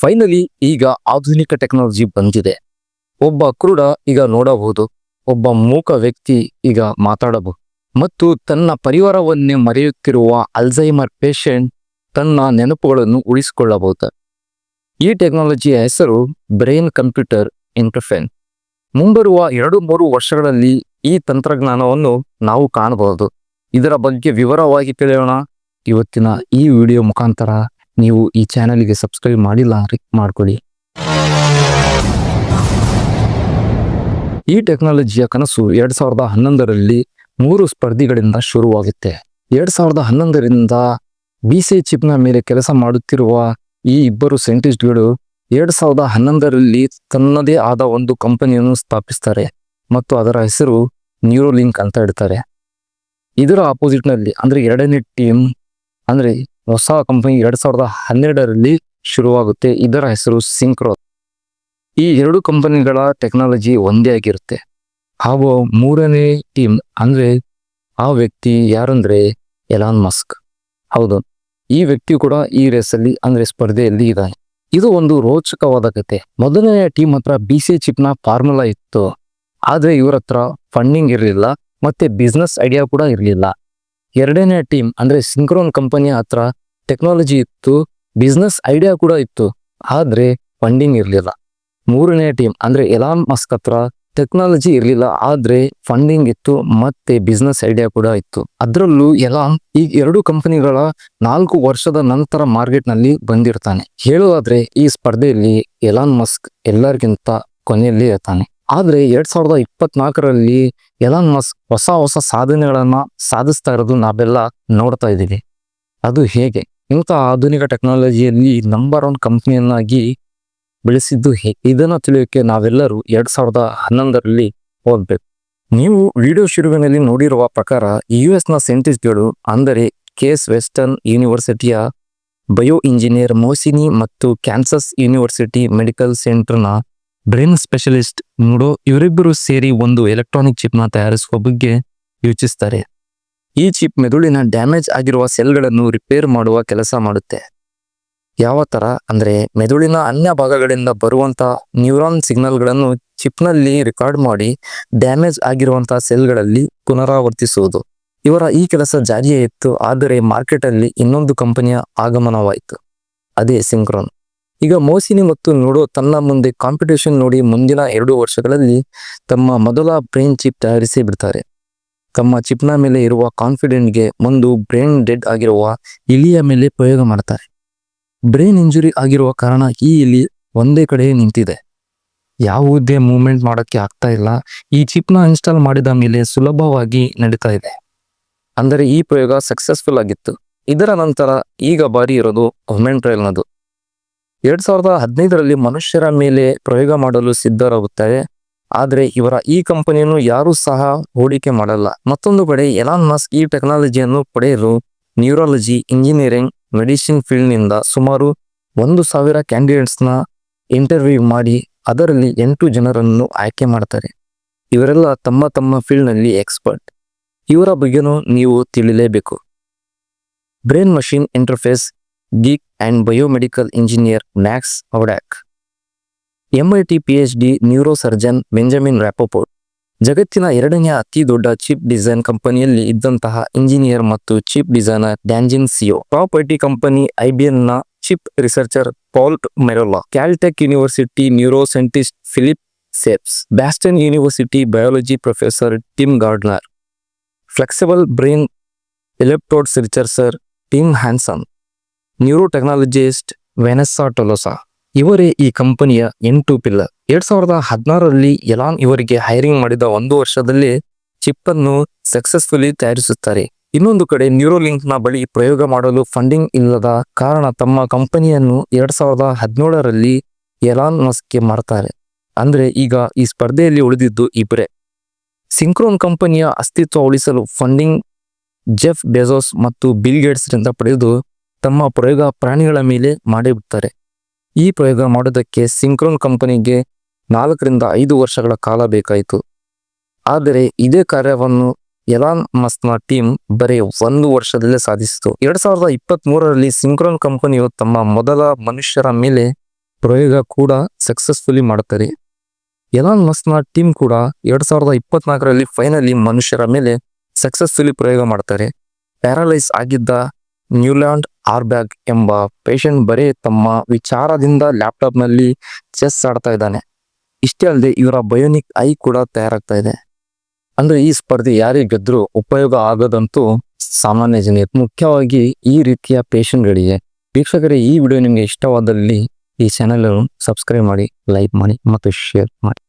Finally ಈಗ ಆಧುನಿಕ technology ಬಂದಿದೆ. ಒಬ್ಬ ಕುರುಡ ಈಗ ನೋಡಬಹುದು, ಒಬ್ಬ ಮೂಕ ವ್ಯಕ್ತಿ ಈಗ ಮಾತಾಡಬಹುದು. ಮತ್ತು ತನ್ನ ಪರಿವಾರವನ್ನೇ ಮರೆಯುತ್ತಿರುವ ಅಲ್ಝೈಮರ್ ಪೇಷಂಟ್ ತನ್ನ ನೆನಪುಗಳನ್ನು ಉಳಿಸಿಕೊಳ್ಳಬಹುದು. ಈ ಟೆಕ್ನಾಲಜಿಯ ಹೆಸರು ಬ್ರೈನ್ ಕಂಪ್ಯೂಟರ್ ಇಂಟರ್ಫೆನ್ ಮುಂಬರುವ ಎರಡು ಮೂರು ವರ್ಷಗಳಲ್ಲಿ ಈ ತಂತ್ರಜ್ಞಾನವನ್ನು ನಾವು ಕಾಣಬಹುದು. ಇದರ ಬಗ್ಗೆ ವಿವರವಾಗಿ ತಿಳಿಯೋಣ. ಇವತ್ತಿನ ಈ ವಿಡಿಯೋ ಮುಖಾಂತರ ನೀವು ಈ ಚಾನಲ್ಗೆ ಸಬ್ಸ್ಕ್ರೈಬ್ ಮಾಡಿಲ್ಲ ಮಾಡ್ಕೊಳ್ಳಿ ಈ ಟೆಕ್ನಾಲಜಿಯ ಕನಸು ಎರಡ್ ಸಾವಿರದ ಹನ್ನೊಂದರಲ್ಲಿ ಮೂರು ಸ್ಪರ್ಧಿಗಳಿಂದ ಶುರುವಾಗುತ್ತೆ. ಎರಡ್ ಸಾವಿರದ ಹನ್ನೊಂದರಿಂದ ಬಿ ಸಿ ಚಿಪ್ನ ಮೇಲೆ ಕೆಲಸ ಮಾಡುತ್ತಿರುವ ಈ ಇಬ್ಬರು ಸೈಂಟಿಸ್ಟ್ಗಳು ಎರಡ್ ಸಾವಿರದ ಹನ್ನೊಂದರಲ್ಲಿ ತನ್ನದೇ ಆದ ಒಂದು ಕಂಪನಿಯನ್ನು ಸ್ಥಾಪಿಸ್ತಾರೆ ಮತ್ತು ಅದರ ಹೆಸರು ನ್ಯೂರೋಲಿಂಕ್ ಅಂತ ಇಡ್ತಾರೆ. ಇದರ ಆಪೋಸಿಟ್ನಲ್ಲಿ ಅಂದ್ರೆ ಎರಡನೇ ಟೀಮ್ ಅಂದ್ರೆ ಹೊಸ ಕಂಪನಿ ಎರಡ್ ಸಾವಿರದ ಹನ್ನೆರಡರಲ್ಲಿ ಶುರುವಾಗುತ್ತೆ. ಇದರ ಹೆಸರು ಸಿಂಕ್ರೋ ಈ ಎರಡು ಕಂಪನಿಗಳ ಟೆಕ್ನಾಲಜಿ ಒಂದೇ ಆಗಿರುತ್ತೆ. ಹಾಗೂ ಮೂರನೇ ಟೀಮ್ ಅಂದ್ರೆ ಆ ವ್ಯಕ್ತಿ ಯಾರಂದ್ರೆ? ಎಲಾನ್ ಮಸ್ಕ್ ಹೌದು. ಈ ವ್ಯಕ್ತಿ ಕೂಡ ಈ ರೇಸಲ್ಲಿ ಅಂದ್ರೆ ಸ್ಪರ್ಧೆಯಲ್ಲಿ ಇದ್ದಾನೆ. ಇದು ಒಂದು ರೋಚಕವಾದ ಕತೆ. ಮೊದಲನೆಯ ಟೀಮ್ ಹತ್ರ ಬಿ ಸಿ ಚಿಪ್ನ ಫಾರ್ಮುಲಾ ಇತ್ತು. ಆದ್ರೆ ಇವ್ರ ಹತ್ರ ಫಂಡಿಂಗ್ ಇರಲಿಲ್ಲ. ಮತ್ತೆ ಬಿಸ್ನೆಸ್ ಐಡಿಯಾ ಕೂಡ ಇರಲಿಲ್ಲ. ಎರಡನೇ ಟೀಮ್ ಅಂದರೆ ಸಿಂಕ್ರೋನ್ ಕಂಪನಿಯ ಹತ್ರ ಟೆಕ್ನಾಲಜಿ ಇತ್ತು ಬಿಸ್ನೆಸ್ ಐಡಿಯಾ ಕೂಡ ಇತ್ತು. ಆದರೆ ಫಂಡಿಂಗ್ ಇರಲಿಲ್ಲ. ಮೂರನೇ ಟೀಮ್ ಅಂದರೆ ಎಲಾನ್ ಮಸ್ಕ್ ಹತ್ರ ಟೆಕ್ನಾಲಜಿ ಇರಲಿಲ್ಲ, ಆದರೆ ಫಂಡಿಂಗ್ ಇತ್ತು, ಮತ್ತೆ ಬಿಸ್ನೆಸ್ ಐಡಿಯಾ ಕೂಡ ಇತ್ತು. ಅದರಲ್ಲೂ ಎಲಾನ್ ಈ ಎರಡು ಕಂಪನಿಗಳ ನಾಲ್ಕು ವರ್ಷದ ನಂತರ ಮಾರ್ಕೆಟ್ನಲ್ಲಿ ಬಂದಿರ್ತಾನೆ. ಹೇಳೋದಾದ್ರೆ, ಈ ಸ್ಪರ್ಧೆಯಲ್ಲಿ ಎಲಾನ್ ಮಸ್ಕ್ ಎಲ್ಲರಿಗಿಂತ ಕೊನೆಯಲ್ಲಿ ಇರ್ತಾನೆ. ಆದ್ರೆ ಎರಡ್ ಸಾವಿರದ ಇಪ್ಪತ್ನಾಲ್ಕರಲ್ಲಿ ಎಲಾನ್ ಮಸ್ಕ್ ಹೊಸ ಹೊಸ ಸಾಧನೆಗಳನ್ನ ಸಾಧಿಸ್ತಾ ಇರೋದು ನಾವೆಲ್ಲ ನೋಡ್ತಾ ಇದ್ದೀವಿ. ಅದು ಹೇಗೆ? ಇಂಥ ಆಧುನಿಕ ಟೆಕ್ನಾಲಜಿಯಲ್ಲಿ ನಂಬರ್ ಒನ್ ಕಂಪ್ನಿಯನ್ನಾಗಿ ಬೆಳೆಸಿದ್ದು ಹೇಗೆ ಇದನ್ನು ತಿಳಿಯೋಕೆ ನಾವೆಲ್ಲರೂ ಎರಡ್ ಸಾವಿರದ ಹನ್ನೊಂದರಲ್ಲಿ ಹೋಗ್ಬೇಕು. ನೀವು ವಿಡಿಯೋ ಶುರುವಿನಲ್ಲಿ ನೋಡಿರುವ ಪ್ರಕಾರ ಯು ಎಸ್ನ ಸೈಂಟಿಸ್ಟ್ಗಳು ಅಂದರೆ ಕೇಸ್ ವೆಸ್ಟರ್ನ್ ಯೂನಿವರ್ಸಿಟಿಯ ಬಯೋ ಇಂಜಿನಿಯರ್ ಮೋಸಿನಿ ಮತ್ತು ಕ್ಯಾನ್ಸಸ್ ಯೂನಿವರ್ಸಿಟಿ ಮೆಡಿಕಲ್ ಸೆಂಟರ್ನ ಬ್ರೈನ್ ಸ್ಪೆಷಲಿಸ್ಟ್ ನೋಡೋ ಇವರಿಬ್ಬರು ಸೇರಿ ಒಂದು ಎಲೆಕ್ಟ್ರಾನಿಕ್ ಚಿಪ್ನ ತಯಾರಿಸುವ ಬಗ್ಗೆ ಯೋಚಿಸ್ತಾರೆ. ಈ ಚಿಪ್ ಮೆದುಳಿನ ಡ್ಯಾಮೇಜ್ ಆಗಿರುವ ಸೆಲ್ಗಳನ್ನು ರಿಪೇರ್ ಮಾಡುವ ಕೆಲಸ ಮಾಡುತ್ತೆ. ಯಾವ ತರ? ಅಂದ್ರೆ ಮೆದುಳಿನ ಅನ್ಯ ಭಾಗಗಳಿಂದ ಬರುವಂಥ ನ್ಯೂರಾನ್ ಸಿಗ್ನಲ್ಗಳನ್ನು ಚಿಪ್ನಲ್ಲಿ ರೆಕಾರ್ಡ್ ಮಾಡಿ ಡ್ಯಾಮೇಜ್ ಆಗಿರುವಂಥ ಸೆಲ್ಗಳಲ್ಲಿ ಪುನರಾವರ್ತಿಸುವುದು. ಇವರ ಈ ಕೆಲಸ ಜಾರಿಯೇ ಇತ್ತು, ಆದರೆ ಮಾರ್ಕೆಟಲ್ಲಿ ಇನ್ನೊಂದು ಕಂಪನಿಯ ಆಗಮನವಾಯಿತು. ಅದೇ ಸಿಂಕ್ರೋನ್. ಈಗ ಮೋಸಿನಿ ಮತ್ತು ನೋಡೋ ತನ್ನ ಮುಂದೆ ಕಾಂಪಿಟೇಷನ್ ನೋಡಿ ಮುಂದಿನ ಎರಡು ವರ್ಷಗಳಲ್ಲಿ ತಮ್ಮ ಮೊದಲ ಬ್ರೈನ್ ಚಿಪ್ ತಯಾರಿಸಿ ಬಿಡ್ತಾರೆ. ತಮ್ಮ ಚಿಪ್ನ ಮೇಲೆ ಇರುವ ಕಾನ್ಫಿಡೆಂಟ್ಗೆ ಒಂದು ಬ್ರೈನ್ ಡೆಡ್ ಆಗಿರುವ ಇಲಿಯ ಮೇಲೆ ಪ್ರಯೋಗ ಮಾಡ್ತಾರೆ. ಬ್ರೈನ್ ಇಂಜುರಿ ಆಗಿರುವ ಕಾರಣ ಈ ಇಲಿ ಒಂದೇ ಕಡೆ ನಿಂತಿದೆ. ಯಾವುದೇ ಮೂವ್ಮೆಂಟ್ ಮಾಡೋಕ್ಕೆ ಆಗ್ತಾ ಇಲ್ಲ. ಈ ಚಿಪ್ನ ಇನ್ಸ್ಟಾಲ್ ಮಾಡಿದ ಮೇಲೆ ಸುಲಭವಾಗಿ ನಡೀತಾ ಇದೆ. ಅಂದರೆ ಈ ಪ್ರಯೋಗ ಸಕ್ಸಸ್ಫುಲ್ ಆಗಿತ್ತು. ಇದರ ನಂತರ ಈಗ ಬಾರಿ ಇರೋದು ವುಮೆನ್ ಟ್ರಯಲ್ನದು ಎರಡ್ ಸಾವಿರದ ಹದಿನೈದರಲ್ಲಿ ಮನುಷ್ಯರ ಮೇಲೆ ಪ್ರಯೋಗ ಮಾಡಲು ಸಿದ್ಧರಾಗುತ್ತಾರೆ. ಆದರೆ ಇವರ ಈ ಕಂಪನಿಯನ್ನು ಯಾರೂ ಸಹ ಹೂಡಿಕೆ ಮಾಡಲ್ಲ. ಮತ್ತೊಂದು ಕಡೆ ಎಲಾನ್ ಮಸ್ಕ್ ಈ ಟೆಕ್ನಾಲಜಿಯನ್ನು ಪಡೆಯಲು ನ್ಯೂರಾಲಜಿ, ಇಂಜಿನಿಯರಿಂಗ್, ಮೆಡಿಸಿನ್ ಫೀಲ್ಡ್ನಿಂದ ಸುಮಾರು ಒಂದು ಸಾವಿರ ಕ್ಯಾಂಡಿಡೇಟ್ಸ್ನ ಇಂಟರ್ವ್ಯೂ ಮಾಡಿ ಅದರಲ್ಲಿ ಎಂಟು ಜನರನ್ನು ಆಯ್ಕೆ ಮಾಡ್ತಾರೆ. ಇವರೆಲ್ಲ ತಮ್ಮ ತಮ್ಮ ಫೀಲ್ಡ್ನಲ್ಲಿ ಎಕ್ಸ್ಪರ್ಟ್. ಇವರ ಬಗ್ಗೆನೂ ನೀವು ತಿಳಿಲೇಬೇಕು. Brain machine interface geek and biomedical engineer Max Hodak MIT H neurosurgeon Benjamin Rapoport ಜಗತ್ತಿನ ಎರಡನೇ ಅತಿ ದೊಡ್ಡ ಚಿಪ್ ಡಿಸೈನ್ ಕಂಪನಿಯಲ್ಲಿ ಇದ್ದಂತಹ ಇಂಜಿನಿಯರ್ ಮತ್ತು chip designer Dongjin Seo top IT company ಐಬಿಎನ್ನ chip researcher Paul Merolla Caltech university neuroscientist Philip Sabes Boston university biology professor Tim Gardner flexible brain electrodes researcher Tim Hanson neurotechnologist Vanessa Tolosa. ಇವರೇ ಈ ಕಂಪನಿಯ ಎಂಟು pillar. ಎರಡ್ ಸಾವಿರದ ಹದಿನಾರರಲ್ಲಿ Elon ಇವರಿಗೆ hiring ಮಾಡಿದ ಒಂದು ವರ್ಷದಲ್ಲಿ ಚಿಪ್ ಅನ್ನು ಸಕ್ಸಸ್ಫುಲಿ ತಯಾರಿಸುತ್ತಾರೆ. ಇನ್ನೊಂದು ಕಡೆ ನ್ಯೂರೋಲಿಂಕ್ನ ಬಳಿ ಪ್ರಯೋಗ ಮಾಡಲು ಫಂಡಿಂಗ್ ಇಲ್ಲದ ಕಾರಣ ತಮ್ಮ ಕಂಪನಿಯನ್ನು ಎರಡ್ ಸಾವಿರದ ಹದಿನೇಳರಲ್ಲಿ ಎಲಾನ್ ಮಸ್ಕ್ಗೆ ಮಾರ್ತಾರೆ. ಅಂದ್ರೆ ಈಗ ಈ ಸ್ಪರ್ಧೆಯಲ್ಲಿ ಉಳಿದಿದ್ದು ಇಬ್ಬರೇ ಸಿಂಕ್ರೋನ್ ಕಂಪನಿಯ ಅಸ್ತಿತ್ವ ಉಳಿಸಲು ಫಂಡಿಂಗ್ ಜೆಫ್ ಬೆಜೋಸ್ ಮತ್ತು ಬಿಲ್ ಗೇಟ್ಸ್ ರಿಂದ ಪಡೆದು ತಮ್ಮ ಪ್ರಯೋಗ ಪ್ರಾಣಿಗಳ ಮೇಲೆ ಮಾಡಿಬಿಡ್ತಾರೆ ಈ ಪ್ರಯೋಗ ಮಾಡೋದಕ್ಕೆ ಸಿಂಕ್ರೋನ್ ಕಂಪನಿಗೆ ನಾಲ್ಕರಿಂದ ಐದು ವರ್ಷಗಳ ಕಾಲ ಬೇಕಾಯಿತು. ಆದರೆ ಇದೇ ಕಾರ್ಯವನ್ನು ಎಲಾನ್ ಮಸ್ನ ಟೀಮ್ ಬರೀ ಒಂದು ವರ್ಷದಲ್ಲೇ ಸಾಧಿಸಿತು. ಎರಡು ಸಾವಿರದ ಇಪ್ಪತ್ತ್ ಮೂರರಲ್ಲಿ ಸಿಂಕ್ರೋನ್ ಕಂಪನಿಯು ತಮ್ಮ ಮೊದಲ ಮನುಷ್ಯರ ಮೇಲೆ ಪ್ರಯೋಗ ಕೂಡ ಸಕ್ಸಸ್ಫುಲಿ ಮಾಡುತ್ತಾರೆ ಎಲಾನ್ ಮಸ್ನ ಟೀಮ್ ಕೂಡ ಎರಡು ಸಾವಿರದ ಇಪ್ಪತ್ನಾಲ್ಕರಲ್ಲಿ ಫೈನಲಿ ಮನುಷ್ಯರ ಮೇಲೆ ಸಕ್ಸಸ್ಫುಲಿ ಪ್ರಯೋಗ ಮಾಡ್ತಾರೆ. ಪ್ಯಾರಲೈಸ್ ಆಗಿದ್ದ ನ್ಯೂಲ್ಯಾಂಡ್ ಆರ್ಬ್ಯಾಗ್ ಎಂಬ ಪೇಷಂಟ್ ಬರೀ ತಮ್ಮ ವಿಚಾರದಿಂದ ಲ್ಯಾಪ್ಟಾಪ್ನಲ್ಲಿ ಚೆಸ್ ಆಡ್ತಾ ಇದ್ದಾನೆ. ಇಷ್ಟೇ ಅಲ್ಲದೆ ಇವರ ಬಯೋನಿಕ್ ಐ ಕೂಡ ತಯಾರಾಗ್ತಾ ಇದೆ. ಅಂದ್ರೆ ಈ ಸ್ಪರ್ಧೆ ಯಾರಿಗೆ ಗೆದ್ದರೂ ಉಪಯೋಗ ಆಗೋದಂತೂ ಸಾಮಾನ್ಯ ಜನ ಮುಖ್ಯವಾಗಿ ಈ ರೀತಿಯ ಪೇಷಂಟ್ಗಳಿಗೆ. ವೀಕ್ಷಕರೇ, ಈ ವಿಡಿಯೋ ನಿಮಗೆ ಇಷ್ಟವಾದಲ್ಲಿ ಈ ಚಾನೆಲ್ ಸಬ್ಸ್ಕ್ರೈಬ್ ಮಾಡಿ, ಲೈಕ್ ಮಾಡಿ ಮತ್ತು ಶೇರ್ ಮಾಡಿ.